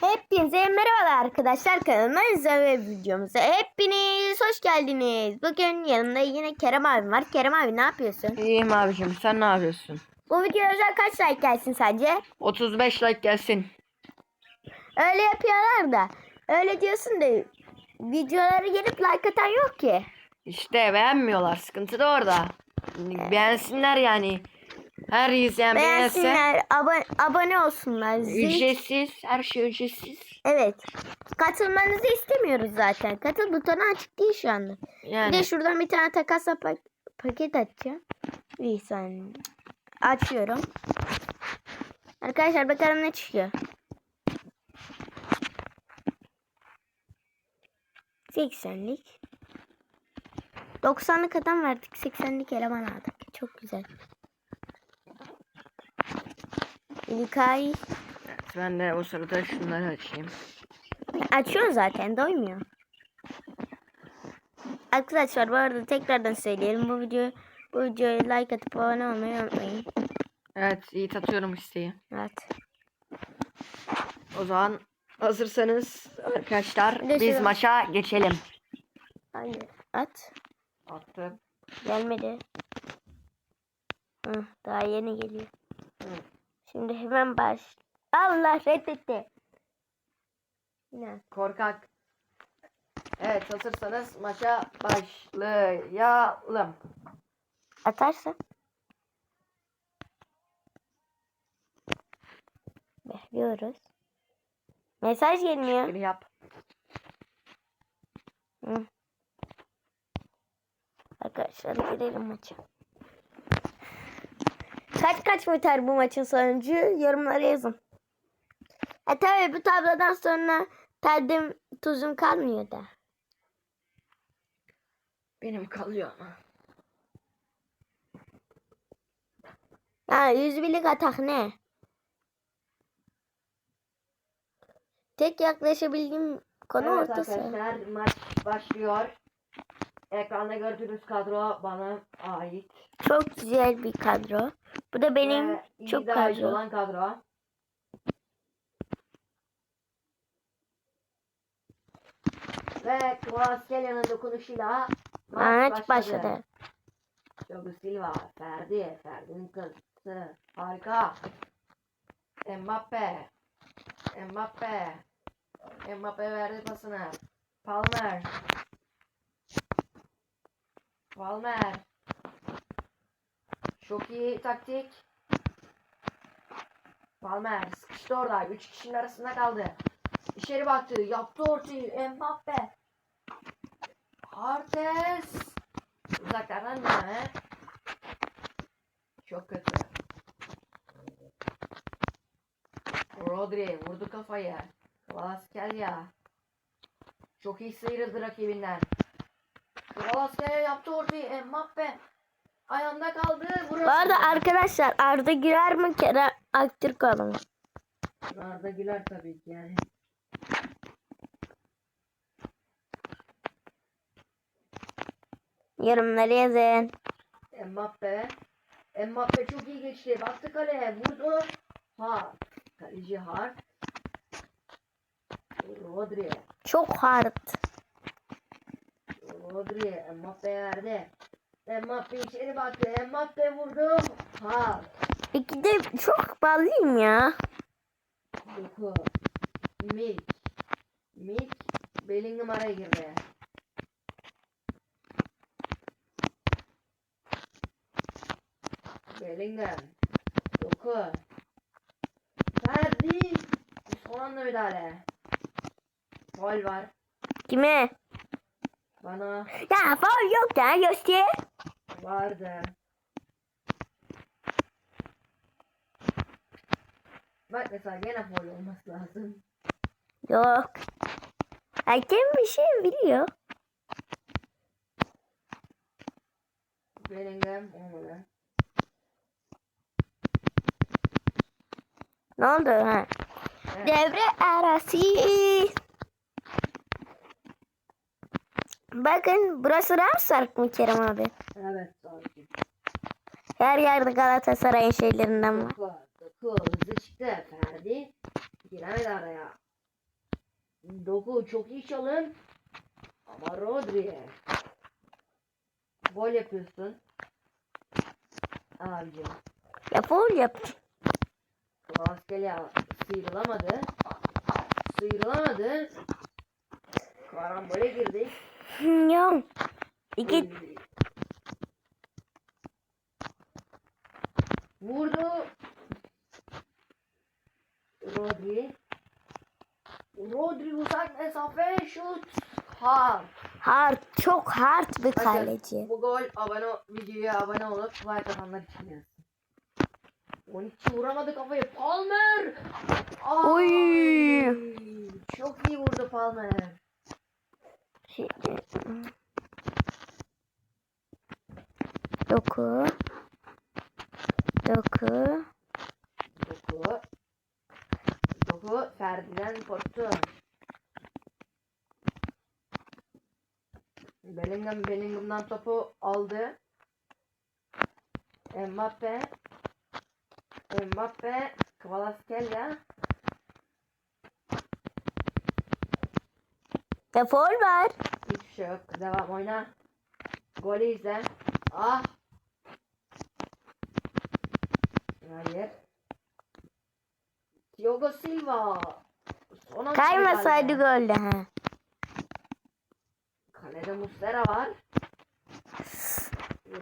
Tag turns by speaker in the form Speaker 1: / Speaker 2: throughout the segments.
Speaker 1: Hepinize merhabalar arkadaşlar kanalıma ve videomuza hepiniz hoş geldiniz. Bugün yanımda yine Kerem abi var. Kerem abi ne yapıyorsun?
Speaker 2: İyiyim abicim sen ne yapıyorsun?
Speaker 1: Bu videoya özel kaç like gelsin sence?
Speaker 2: 35 like gelsin.
Speaker 1: Öyle yapıyorlar da. Öyle diyorsun da videoları gelip like atan yok ki.
Speaker 2: İşte beğenmiyorlar sıkıntı da orada. Beğensinler yani. Her izleyen
Speaker 1: Beğensinler, abone, abone olsunlar. Zil-
Speaker 2: ücretsiz her şey ücretsiz.
Speaker 1: Evet. Katılmanızı istemiyoruz zaten. Katıl butonu açık değil şu anda. Bir
Speaker 2: Yani
Speaker 1: de şuradan bir tane takasla pak- paket açacağım. Bir saniye. Açıyorum. Arkadaşlar bakalım ne çıkıyor. 80'lik. 90'lık adam verdik. 80'lik eleman aldık. Çok güzel. İlkay
Speaker 2: evet, ben de o sırada şunları açayım.
Speaker 1: açıyor zaten doymuyor. Arkadaşlar bu arada tekrardan söyleyelim. Bu video bu videoya like atıp abone olmayı unutmayın.
Speaker 2: Evet iyi atıyorum isteği.
Speaker 1: Evet.
Speaker 2: O zaman hazırsanız arkadaşlar
Speaker 1: Geçelim.
Speaker 2: biz maça geçelim.
Speaker 1: Hayır. At.
Speaker 2: Attım.
Speaker 1: Gelmedi. Hı, daha yeni geliyor.
Speaker 2: Hı.
Speaker 1: Şimdi hemen baş. Allah reddetti. Yine.
Speaker 2: Korkak. Evet hazırsanız maça başlayalım.
Speaker 1: Atarsa. Bekliyoruz. Mesaj gelmiyor.
Speaker 2: Bir yap.
Speaker 1: Hı. Arkadaşlar girelim maça. Kaç kaç biter bu maçın sonucu? Yorumlara yazın. E tabi bu tablodan sonra tadım tuzum kalmıyor da.
Speaker 2: Benim kalıyor ama.
Speaker 1: Ha 100 birlik atak ne? Tek yaklaşabildiğim konu
Speaker 2: evet
Speaker 1: ortası.
Speaker 2: arkadaşlar maç başlıyor. Ekranda gördüğünüz kadro bana ait.
Speaker 1: Çok güzel bir kadro. Bu da benim
Speaker 2: iyi
Speaker 1: çok kadro.
Speaker 2: olan kadro. Ve Kvaratskhelia dokunuşuyla
Speaker 1: Maç başladı.
Speaker 2: Thiago Silva, Ferdi, Ferdi'nin kızı. Harika. Mbappe. Mbappe. Mbappe verdi pasını. Palmer. Palmer. Çok iyi taktik. Palmer sıkıştı orada. Üç kişinin arasında kaldı. İçeri baktı. Yaptı ortayı. Mbappe. Artes. Uzaklardan döneme. Çok kötü. Rodri vurdu kafayı. Kvaratskhelia. Çok iyi sıyrıldı rakibinden. Kvaratskhelia yaptı ortayı. Mbappe. Ayağında kaldı.
Speaker 1: Bu arada arkadaşlar Arda Güler mi Kerem Aktürkoğlu mu?
Speaker 2: Arda Güler tabii ki yani.
Speaker 1: Yorumlara yazın.
Speaker 2: Mbappe. Mbappe çok iyi geçti. Baktı kaleye. Vurdu. Hart. Kaleci Hart. Rodri.
Speaker 1: Çok hard.
Speaker 2: Rodri. Mbappe verdi. Mbappe içeri baktı. Mbappe vurdu. Hart.
Speaker 1: İki de çok ballıyım ya.
Speaker 2: Doku. Milk. Milk. Bellingham araya girdi. Bellingham. Doku. Ferdi. Son anda müdahale. Gol var.
Speaker 1: Kime?
Speaker 2: Bana
Speaker 1: Ya faul yok ya göster.
Speaker 2: vardı. Bak mesela gene foul olması lazım.
Speaker 1: Yok. Hakem bir şey biliyor.
Speaker 2: Bellingham olmadı.
Speaker 1: Ne oldu ha?
Speaker 2: Evet.
Speaker 1: Devre arası. Bakın burası Ramsark mı Kerem abi?
Speaker 2: Evet sanki.
Speaker 1: Her yerde Galatasaray'ın şeylerinden var.
Speaker 2: Doku, doku hızlı çıktı. Ferdi giremedi araya. Doku çok iyi çalın. Ama Rodri. Gol yapıyorsun. Abicim.
Speaker 1: Ya foul yap.
Speaker 2: Kvaratskhelia sıyrılamadı. Sıyrılamadı. Karambole girdik.
Speaker 1: Ya. İki
Speaker 2: Vurdu. Rodri. Rodri uzak mesafe şut. Ha.
Speaker 1: hard, çok hard bir kaleci.
Speaker 2: Bu gol abone videoya abone olup like atanlar için yazsın. 12 vuramadı kafayı. Palmer. Ay,
Speaker 1: Oy.
Speaker 2: Çok iyi vurdu Palmer.
Speaker 1: Doku. Doku.
Speaker 2: Doku. Doku Ferdinand korktu. Bellingham Bellingham'dan topu aldı. Mbappe. Mbappe. Kvaratskhelia.
Speaker 1: Ve foul var.
Speaker 2: Hiçbir şey yok. Devam oyna. Golü izle. Ah. Hayır. Thiago Silva. Anda
Speaker 1: Kaymasaydı goldü ha.
Speaker 2: Kalede Muslera var.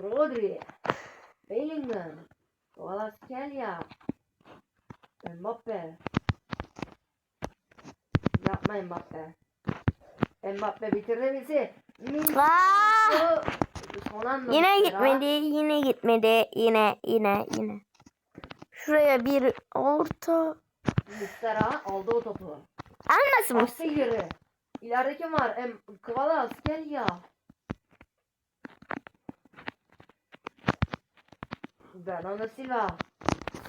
Speaker 2: Rodri. Bellingham. Kvaratskhelia. Mbappe. Yapma Mbappe. Mbappe bitirdi bizi.
Speaker 1: Aa!
Speaker 2: Son anda
Speaker 1: Yine
Speaker 2: Muslera.
Speaker 1: gitmedi, yine gitmedi, yine, yine, yine. Şuraya bir orta.
Speaker 2: Muslera aldı o topu.
Speaker 1: Almasın mı?
Speaker 2: İleri. İleride kim var? Em Kvalas gel ya. Bernardo Silva.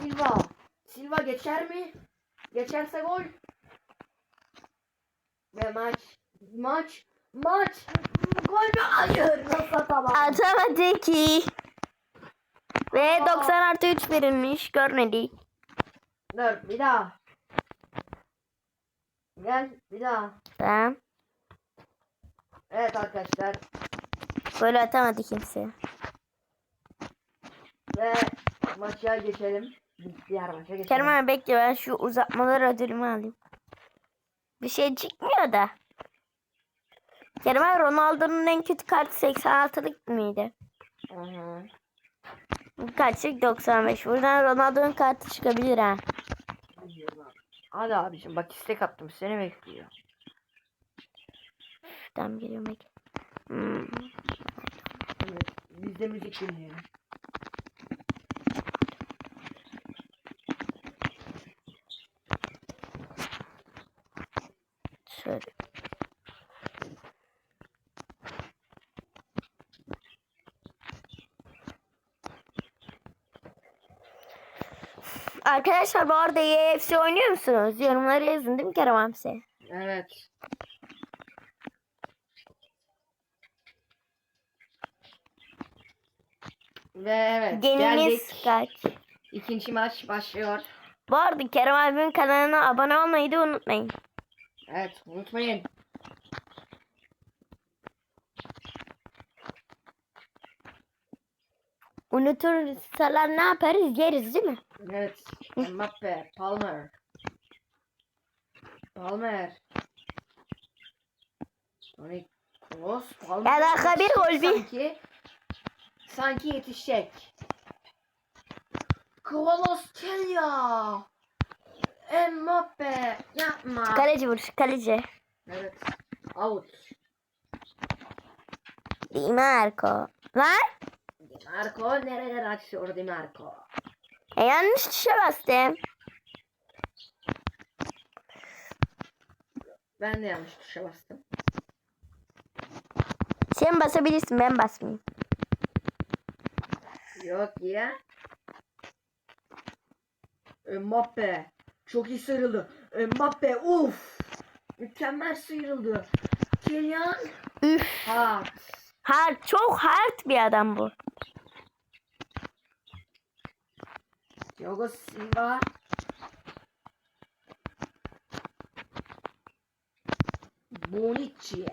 Speaker 2: Silva. Silva geçer mi? Geçerse gol. Ve maç. Maç. Maç. Gol mü? Hayır. Nasıl atamam?
Speaker 1: Atamadı ki. Ve 90 artı 3 verilmiş. Görmedik.
Speaker 2: Dur bir daha. Gel bir daha.
Speaker 1: Tamam.
Speaker 2: Evet arkadaşlar.
Speaker 1: Böyle atamadı kimse.
Speaker 2: Ve maça geçelim. Diğer maça geçelim.
Speaker 1: Kerem abi bekle ben şu uzatmalar ödülümü alayım. Bir şey çıkmıyor da. Kerem Ronaldo'nun en kötü kartı 86'lık mıydı?
Speaker 2: Hı hı.
Speaker 1: Kaçlık 95. Buradan Ronaldo'nun kartı çıkabilir ha.
Speaker 2: Hadi abicim bak istek attım seni bekliyor.
Speaker 1: Tamam geliyorum. Hmm.
Speaker 2: Evet, biz de müzik dinleyelim.
Speaker 1: Şöyle. Arkadaşlar bu arada EFC oynuyor musunuz? Yorumlara yazın değil mi Kerem Hamsi?
Speaker 2: Evet. Ve evet
Speaker 1: Geniniz
Speaker 2: geldik.
Speaker 1: kaç?
Speaker 2: İkinci maç başlıyor.
Speaker 1: Bu arada Kerem abimin kanalına abone olmayı da unutmayın.
Speaker 2: Evet unutmayın.
Speaker 1: Unutursalar ne yaparız? Yeriz değil mi?
Speaker 2: Evet. Mbappe, Palmer. Palmer. Toni Kroos, Palmer.
Speaker 1: Ya dakika bir gol bir.
Speaker 2: Sanki, sanki yetişecek. Kvaratskhelia. Mbappe. Yapma.
Speaker 1: Kaleci vuruş, kaleci.
Speaker 2: Evet. Out.
Speaker 1: Di Marco. Lan?
Speaker 2: Marco nereler açıyor Di Marco?
Speaker 1: E, yanlış tuşa bastım.
Speaker 2: Ben de yanlış tuşa bastım.
Speaker 1: Sen basabilirsin ben basmayayım.
Speaker 2: Yok ya. Mbappe. Çok iyi sıyrıldı. Mbappe uf. Mükemmel sıyrıldı. Kylian.
Speaker 1: Üf.
Speaker 2: Ha.
Speaker 1: Hard, çok hard bir adam bu.
Speaker 2: Thiago Silva. Bonucci.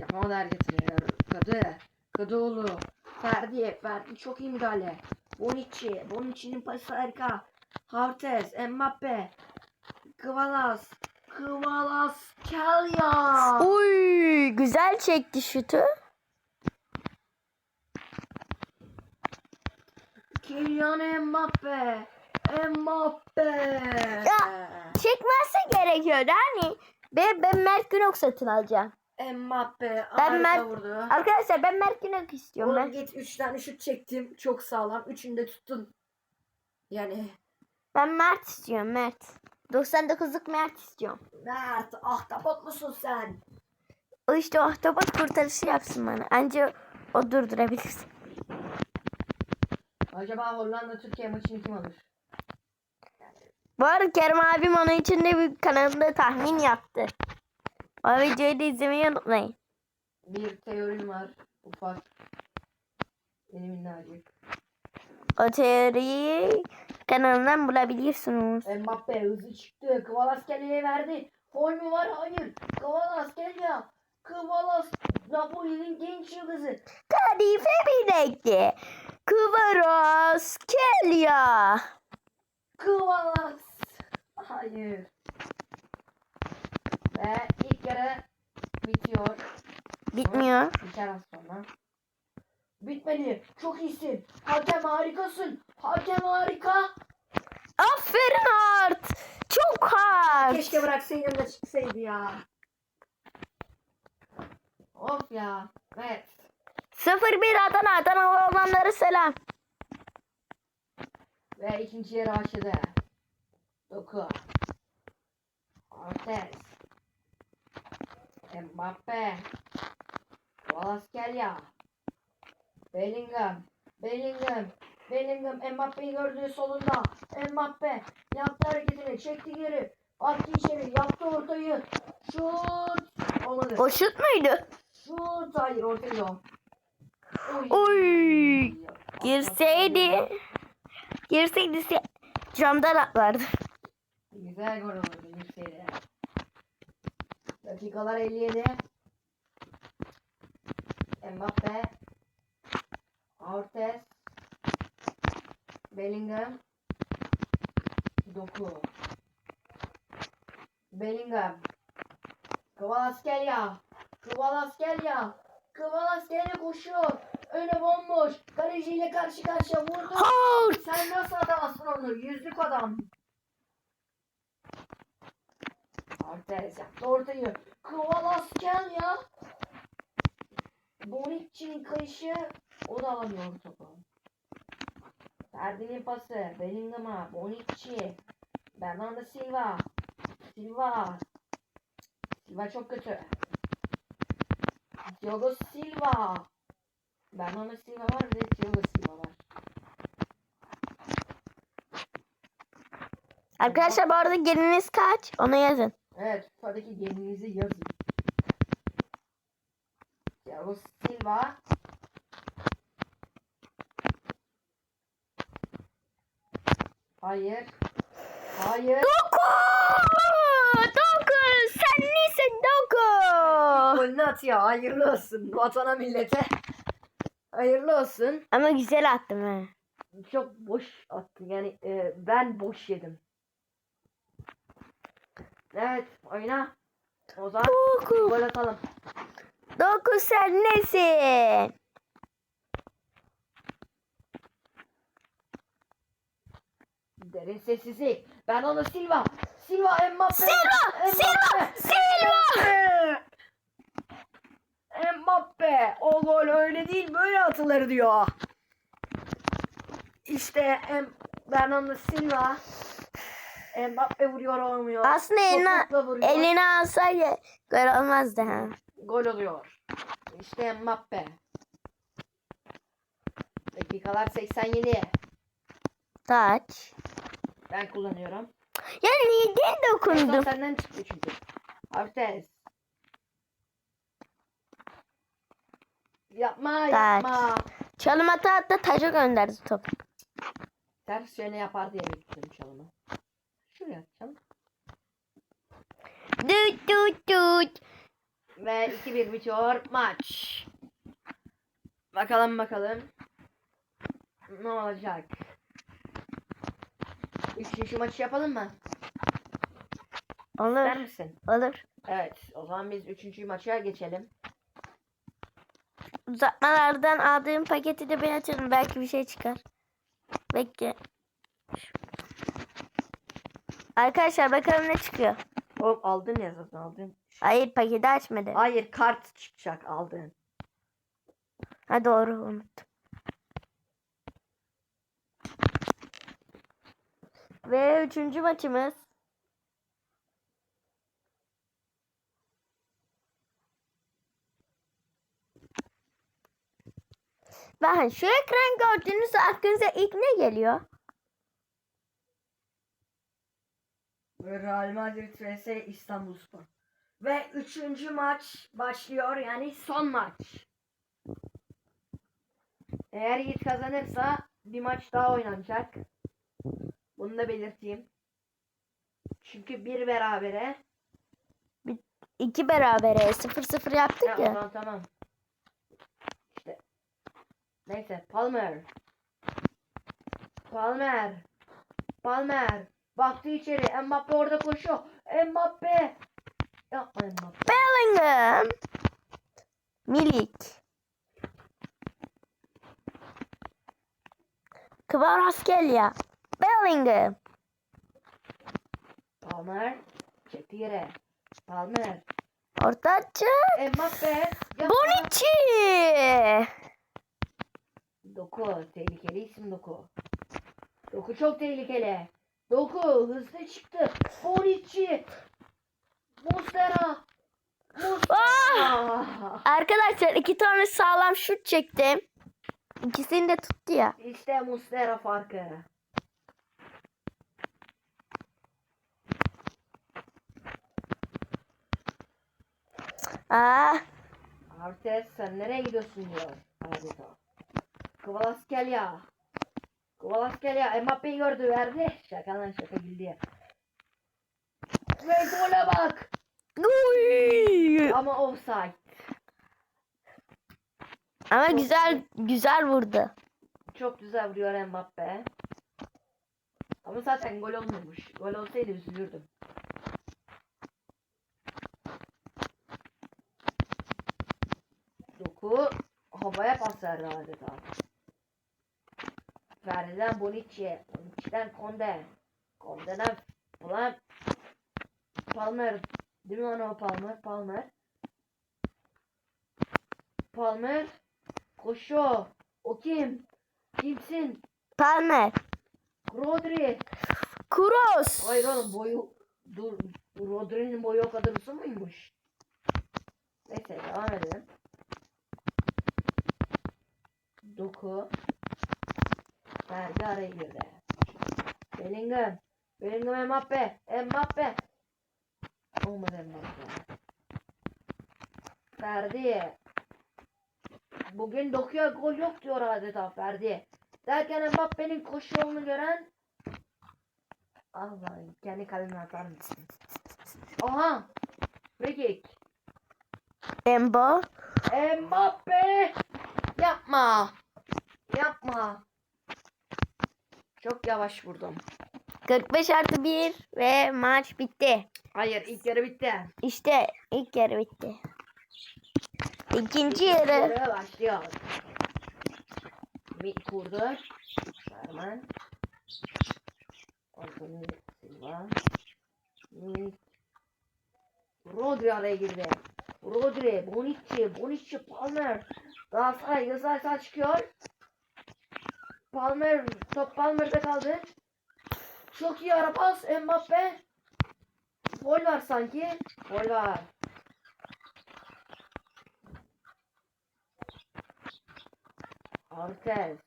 Speaker 2: Yapamadı hareketini. Kadı. Kadıoğlu. Ferdi. Ferdi çok iyi müdahale. Bonucci. Bonucci'nin pası harika. Hartes. Mbappe. Kvalas. Kvalas. Kelya.
Speaker 1: Uy güzel çekti şutu.
Speaker 2: Kylian Mbappe. Mbappe.
Speaker 1: Ya. Çekmezse gerekiyordu hani. Ben, ben Mert Günok satın alacağım.
Speaker 2: Mbappe.
Speaker 1: Ben Mert-
Speaker 2: vurdu.
Speaker 1: Arkadaşlar ben Mert Günok istiyorum
Speaker 2: Oğlum
Speaker 1: ben.
Speaker 2: git 3 tane şut çektim. Çok sağlam. Üçünü de tuttun. Yani
Speaker 1: Ben Mert istiyorum Mert. 99'luk Mert istiyorum.
Speaker 2: Mert ahtapot musun sen?
Speaker 1: O işte ahtapot kurtarışı yapsın bana. Anca o durdurabilir.
Speaker 2: Acaba Hollanda Türkiye maçını kim alır?
Speaker 1: Bu arada Kerem abim onun için de bir kanalında tahmin yaptı. O videoyu da izlemeyi unutmayın.
Speaker 2: Bir teorim var. Ufak. Benim minnacık.
Speaker 1: O teoriyi kanalından bulabilirsiniz.
Speaker 2: Mbappe hızlı çıktı. Kvalaskelia verdi. Foul mü var? Hayır. Kvalaskelia. Kvalas. Napoli'nin genç yıldızı.
Speaker 1: Kadife bilekli. Kıvaros Kelya.
Speaker 2: Kvalas. Hayır. Ve ilk yarı bitiyor.
Speaker 1: Bitmiyor.
Speaker 2: Biter az sonra. Bitmedi. Çok iyisin. Hakem harikasın. Hakem harika.
Speaker 1: Aferin Art. Çok hard.
Speaker 2: Keşke bıraksaydın da çıksaydı ya. Of ya. Evet.
Speaker 1: 0-1 Adana. Adana olanlara selam.
Speaker 2: Ve ikinci yarı başladı. Doku. Artes. Mbappe. Valaskelia. Bellingham. Bellingham. Bellingham Mbappe'yi gördüğü solunda. Mbappe yaptı hareketini çekti geri. Attı içeri yaptı ortayı. Şut. Olmadı.
Speaker 1: O şut muydu?
Speaker 2: Şut. Hayır ortayı o.
Speaker 1: Oy. Girseydi. Girseydi se- camdan atlardı.
Speaker 2: Güzel gol olurdu yükseğe. Dakikalar 57. Mbappe. Ortes. Bellingham. Doku. Bellingham. Kvalaskelia. Kvalaskelia. Kvalaskelia koşuyor. Öne bomboş. Kaleciyle karşı karşıya vurdu.
Speaker 1: Hard.
Speaker 2: Sen nasıl adamsın onu? Yüzlük adam. Artez yaptı ortayı. Kvalaskel ya. Bonicci'nin kayışı. O da alamıyor topu. Ferdi'nin pası. Bellingham'a. Bonicci. Bernardo Silva. Silva. Silva çok kötü. Diogo Silva. Bernardo Silva var bir de Diogo Silva var.
Speaker 1: Arkadaşlar bu arada geliniz kaç? Onu yazın.
Speaker 2: Evet, FIFA'daki gelinizi yazın. Thiago Silva. Hayır. Hayır.
Speaker 1: Doku! Doku! Sen nesin Doku?
Speaker 2: Golünü atıyor. Hayırlı olsun. Vatana millete. Hayırlı olsun.
Speaker 1: Ama güzel attım ha.
Speaker 2: Çok boş attı. Yani e, ben boş yedim. Evet, oyna. O zaman
Speaker 1: Doku!
Speaker 2: gol atalım.
Speaker 1: Doku sen nesin?
Speaker 2: Derin sessizlik. Ben onu Silva. Silva Mbappe.
Speaker 1: Silva! Silva! Silva!
Speaker 2: Mbappe. O gol öyle değil böyle atılır diyor. İşte M Bernardo Silva. Mbappe vuruyor olmuyor.
Speaker 1: Aslında eline, eline alsaydı gol olmazdı ha.
Speaker 2: Gol oluyor. İşte Mbappe. Dakikalar 87.
Speaker 1: Taç.
Speaker 2: Ben kullanıyorum.
Speaker 1: Ya neden
Speaker 2: En son
Speaker 1: dokundum?
Speaker 2: senden çıktı çünkü. Artes. Yapma
Speaker 1: Taç.
Speaker 2: yapma.
Speaker 1: Çalım ata hatta taca gönderdi topu.
Speaker 2: Ters yöne yapar diye bekliyorum çalımı. Şuraya çalım.
Speaker 1: Düt düt düt.
Speaker 2: Ve 2-1 bitiyor maç. Bakalım bakalım. Ne olacak? Üçüncü maçı yapalım mı? İster
Speaker 1: Olur.
Speaker 2: misin?
Speaker 1: Olur.
Speaker 2: Evet. O zaman biz üçüncü maça geçelim.
Speaker 1: Uzatmalardan aldığım paketi de ben açarım. Belki bir şey çıkar. Bekle. Arkadaşlar bakalım ne çıkıyor.
Speaker 2: Oğlum aldın ya zaten aldın.
Speaker 1: Hayır paketi açmadı.
Speaker 2: Hayır kart çıkacak aldın.
Speaker 1: Ha doğru unuttum. Ve üçüncü maçımız. Bakın şu ekran gördüğünüzde aklınıza ilk ne geliyor?
Speaker 2: Real Madrid vs İstanbulspor. Ve üçüncü maç başlıyor yani son maç. Eğer Yiğit kazanırsa bir maç daha oynanacak. Bunu da belirteyim. Çünkü bir berabere.
Speaker 1: İki berabere 0-0 yaptık
Speaker 2: Ha, o
Speaker 1: ya.
Speaker 2: zaman tamam. Neyse Palmer. Palmer. Palmer. Baktı içeri. Mbappe orada koşuyor. Mbappe. Yapma Mbappe.
Speaker 1: Bellingham. Milik. Kvaratskhelia. Bellingham.
Speaker 2: Palmer. Çekti yere. Palmer.
Speaker 1: Orta açı.
Speaker 2: Mbappe.
Speaker 1: Bonucci.
Speaker 2: Doku. Tehlikeli isim Doku. Doku çok tehlikeli. Doku hızlı çıktı. Bonucci. Mustera. Mustera.
Speaker 1: Ah! Arkadaşlar iki tane sağlam şut çektim. İkisini de tuttu ya.
Speaker 2: İşte Mustera farkı.
Speaker 1: Ah,
Speaker 2: Artes sen nereye gidiyorsun diyor. Adeta. Kvalaskelya. Kvalaskelya Mbappe'yi gördü verdi. Şaka lan şaka güldü ya. Ve gole bak.
Speaker 1: Uy!
Speaker 2: Ama offside.
Speaker 1: Ama güzel güzel vurdu.
Speaker 2: Çok güzel vuruyor Mbappe. Ama zaten gol olmamış. Gol olsaydı üzülürdüm. Doku havaya pas verdi adeta. Verdiler Bonucci. Bonucci'den Conde. Conde'den Plan. Palmer. Değil mi lan o Palmer? Palmer. Palmer. Koşuyor. O kim? Kimsin?
Speaker 1: Palmer.
Speaker 2: Rodri.
Speaker 1: Kroos.
Speaker 2: Hayır oğlum boyu dur. Rodri'nin boyu o kadar uzun muymuş? Neyse devam edelim. Doku. Ferdi araya girdi. Bellingham. Bellingham Mbappe. Mbappe. Olmadı Mbappe. Ferdi. Bugün Doku'ya gol yok diyor adeta Ferdi. Derken Mbappe'nin koşu yolunu gören Allah'ım kendi kalemini atar mısın? Aha! Kick.
Speaker 1: Embo.
Speaker 2: Mbappe! Yapma! Yapma! Çok yavaş vurdum.
Speaker 1: 45 artı 1 ve maç bitti.
Speaker 2: Hayır ilk yarı bitti.
Speaker 1: İşte ilk yarı bitti. İkinci yarı.
Speaker 2: yarı başlıyor. Mid kurdu. Sherman. Anthony Silva. Mid. Rodri araya girdi. Rodri, Bonucci, Bonucci, Palmer. Galatasaray, Galatasaray çıkıyor. Palmer, top Palmer'de kaldı. Çok iyi ara pas, Mbappe. Gol var sanki. Gol var. Artes.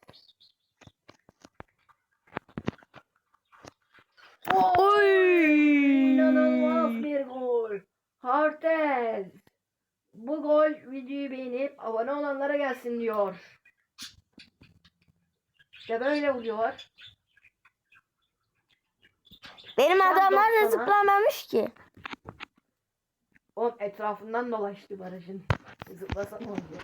Speaker 1: Oy!
Speaker 2: İnanılmaz bir gol. Artes. Bu gol videoyu beğenip abone olanlara gelsin diyor. İşte böyle vuruyor.
Speaker 1: Benim adamlar da
Speaker 2: 90'a.
Speaker 1: zıplamamış ki.
Speaker 2: Oğlum etrafından dolaştı barajın. Zıplasam olacak.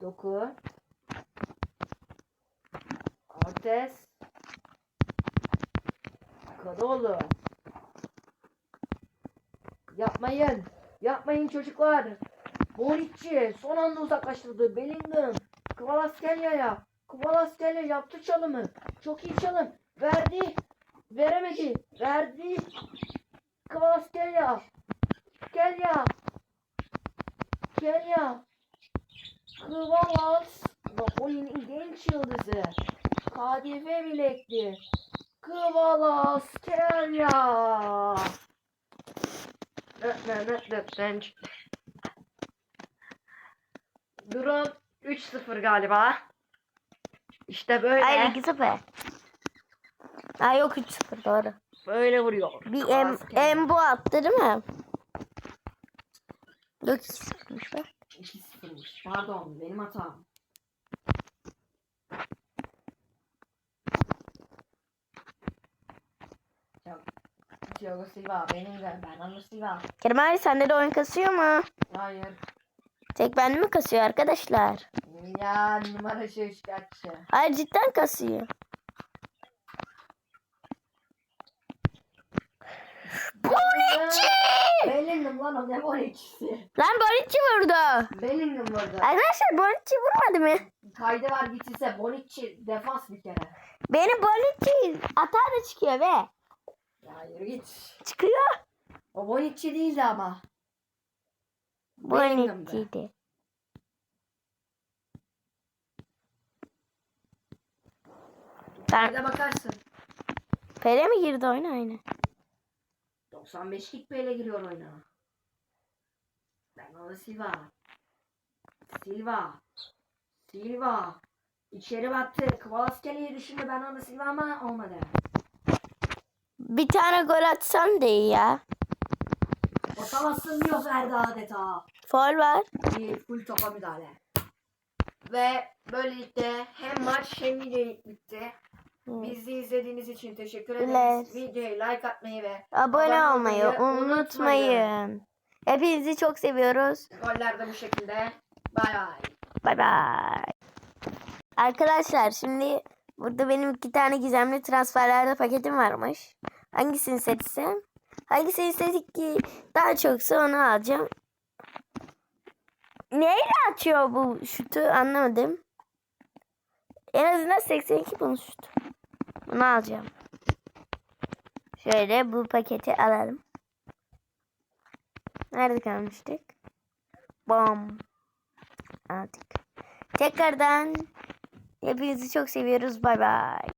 Speaker 2: Doku. Cortez. Kadıoğlu. Yapmayın. Yapmayın çocuklar. Bonicci son anda uzaklaştırdı. Bellingham. Kvalaskelya'ya. Kvalaskelya yaptı çalımı. Çok iyi çalım. Verdi. Veremedi. Verdi. Kvalaskelya. Kelya. Kelya. Kvalas. Napoli'nin genç yıldızı. Kadife bilekli. Kvalaskelya. Durum 3-0 galiba. İşte böyle.
Speaker 1: Hayır 2-0. Aa yok 3-0 doğru.
Speaker 2: Böyle vuruyor.
Speaker 1: Bir M,
Speaker 2: Kvalaskelya.
Speaker 1: M bu attı değil mi? Yok 2-0'mış be.
Speaker 2: 2-0'mış. Pardon benim hatam. Yok. Thiago Silva benim de Bernardo Silva.
Speaker 1: Kerem abi sende de oyun kasıyor mu?
Speaker 2: Hayır.
Speaker 1: Tek bende mi kasıyor arkadaşlar?
Speaker 2: Ya numara şikayetçi.
Speaker 1: Hayır cidden kasıyor. Bonucci!
Speaker 2: Bellingham lan o ne Bonucci'si?
Speaker 1: Lan Bonucci vurdu.
Speaker 2: Bellingham vurdu.
Speaker 1: Arkadaşlar Bonucci vurmadı mı?
Speaker 2: Kaydı var gitse Bonucci defans bir kere.
Speaker 1: Benim Bonucci atar da çıkıyor be.
Speaker 2: Ya yürü git.
Speaker 1: Çıkıyor.
Speaker 2: O Bonucci değildi ama.
Speaker 1: Bonucci'ydi. Sen
Speaker 2: Kayda bakarsın.
Speaker 1: Pele mi girdi oyuna aynı?
Speaker 2: 95 ile giriyor oyuna. Bernardo Silva. Silva. Silva. İçeri baktı. Kvalaskeli'yi düşündü Bernardo Silva ama olmadı.
Speaker 1: Bir tane gol atsan da iyi ya.
Speaker 2: Atamazsın diyor Ferdi adeta.
Speaker 1: Foul var.
Speaker 2: Bir full topa müdahale. Ve böylelikle hem maç hem video bitti. Bizi izlediğiniz için teşekkür ederiz. Videoyu like atmayı ve Abone
Speaker 1: olmayı
Speaker 2: olmayı
Speaker 1: unutmayın. Hepinizi çok seviyoruz.
Speaker 2: goller de bu şekilde. Bay bay.
Speaker 1: Bay bay. Arkadaşlar şimdi burada benim iki tane gizemli transferlerde paketim varmış. Hangisini seçsem? Hangisini seçtik ki daha çoksa onu alacağım. Neyle açıyor bu şutu anlamadım. En azından 82 bunu şut. Bunu alacağım. Şöyle bu paketi alalım. Nerede kalmıştık? Bom. Aldık. Tekrardan hepinizi çok seviyoruz. Bay bay.